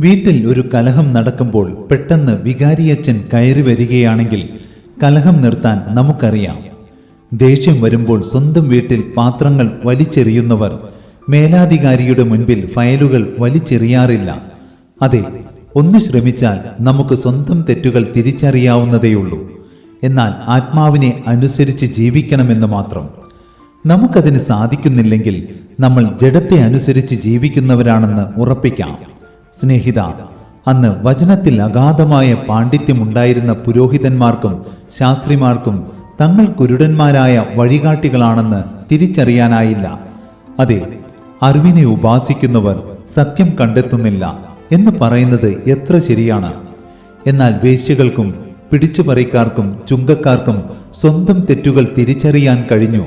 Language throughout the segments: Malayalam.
വീട്ടിൽ ഒരു കലഹം നടക്കുമ്പോൾ പെട്ടെന്ന് വികാരിയച്ഛൻ കയറി വരികയാണെങ്കിൽ കലഹം നിർത്താൻ നമുക്കറിയാം. ദേഷ്യം വരുമ്പോൾ സ്വന്തം വീട്ടിൽ പാത്രങ്ങൾ വലിച്ചെറിയുന്നവർ മേലാധികാരിയുടെ മുൻപിൽ ഫയലുകൾ വലിച്ചെറിയാറില്ല. അതെ ഒന്ന് ശ്രമിച്ചാൽ നമുക്ക് സ്വന്തം തെറ്റുകൾ തിരിച്ചറിയാവുന്നതേയുള്ളൂ. എന്നാൽ ആത്മാവിനെ അനുസരിച്ച് ജീവിക്കണമെന്ന് മാത്രം. നമുക്കതിന് സാധിക്കുന്നില്ലെങ്കിൽ നമ്മൾ ജഡത്തെ അനുസരിച്ച് ജീവിക്കുന്നവരാണെന്ന് ഉറപ്പിക്കാം. സ്നേഹിത അന്ന് വചനത്തിൽ അഗാധമായ പാണ്ഡിത്യമുണ്ടായിരുന്ന പുരോഹിതന്മാർക്കും ശാസ്ത്രിമാർക്കും തങ്ങൾ കുരുടന്മാരായ വഴികാട്ടികളാണെന്ന് തിരിച്ചറിയാനായില്ല. അതെ അറിവിനെ ഉപാസിക്കുന്നവർ സത്യം കണ്ടെത്തുന്നില്ല എന്ന് പറയുന്നത് എത്ര ശരിയാണ്. എന്നാൽ വേശ്യകൾക്കും പിടിച്ചുപറിക്കാർക്കും ചുങ്കക്കാർക്കും സ്വന്തം തെറ്റുകൾ തിരിച്ചറിയാൻ കഴിഞ്ഞു.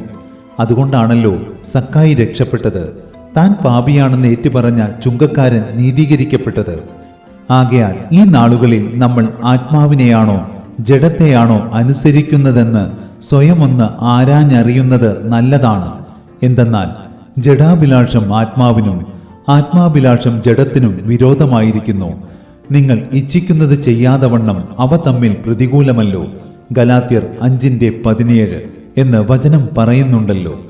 അതുകൊണ്ടാണല്ലോ സക്കായി രക്ഷപ്പെട്ടത്. താൻ പാപിയാണെന്ന് ഏറ്റുപറഞ്ഞ ചുങ്കക്കാരൻ നീതീകരിക്കപ്പെട്ടത്. ആകയാൽ ഈ നാളുകളിൽ നമ്മൾ ആത്മാവിനെയാണോ ജഡത്തെയാണോ അനുസരിക്കുന്നതെന്ന് സ്വയമൊന്ന് ആരാഞ്ഞറിയുന്നത് നല്ലതാണ്. എന്തെന്നാൽ ജഡാഭിലാഷം ആത്മാവിനും ആത്മാഭിലാഷം ജഡത്തിനും വിരോധമായിരിക്കുന്നു. നിങ്ങൾ ഇച്ഛിക്കുന്നത് ചെയ്യാതെ വണ്ണം അവ തമ്മിൽ പ്രതികൂലമല്ലോ. ഗലാത്യർ അഞ്ചിന്റെ പതിനേഴ് എന്ന് വചനം പറയുന്നുണ്ടല്ലോ.